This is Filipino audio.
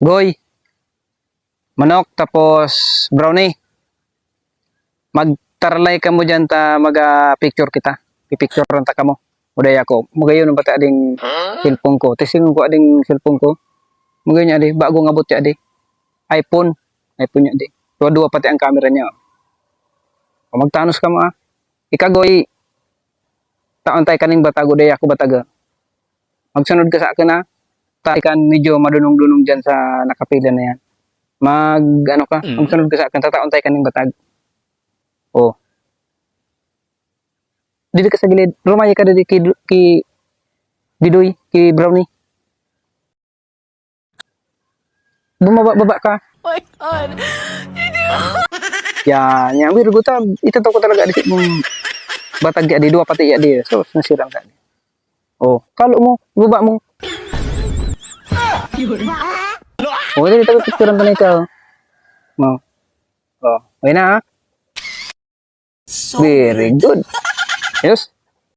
Goy. Manok, tapos brownie. Magtarlay ka mo dyan ta mag-picture kita. Pipicture rin ta ka mo. Uday ako. Magayon ang bata ading cellphone ko. Testing ko ading cellphone ko. Magayon niya adi. Bago nga niya adi. iPhone. iPhone niya adi. Dua-dua pati ang camera niya. O magtanos ka mo ah. Ikagoy. Taon tayo kaning batago day ako bataga. Magsunod ka sa akin ah tayo kan medyo madunong-dunong dyan sa nakapila na yan. Mag, ano ka, Mm. magsunod ka sa akin, tataon tayo kaning batag. Oh. Dili ka sa gilid. Rumaya ka dili ki, ki Didoy, ki Brownie. Bumaba-baba ka. Oh my God. Yan, yan. Wiro ko ta, itataw ko talaga di mong batag di adi, dua pati adi. So, nasirang ka. Oh, kalo mo, baba mo. Oh, dili tayo picturean ka na ikaw. Oh. Oh, okay na ha? So Very good. Yes.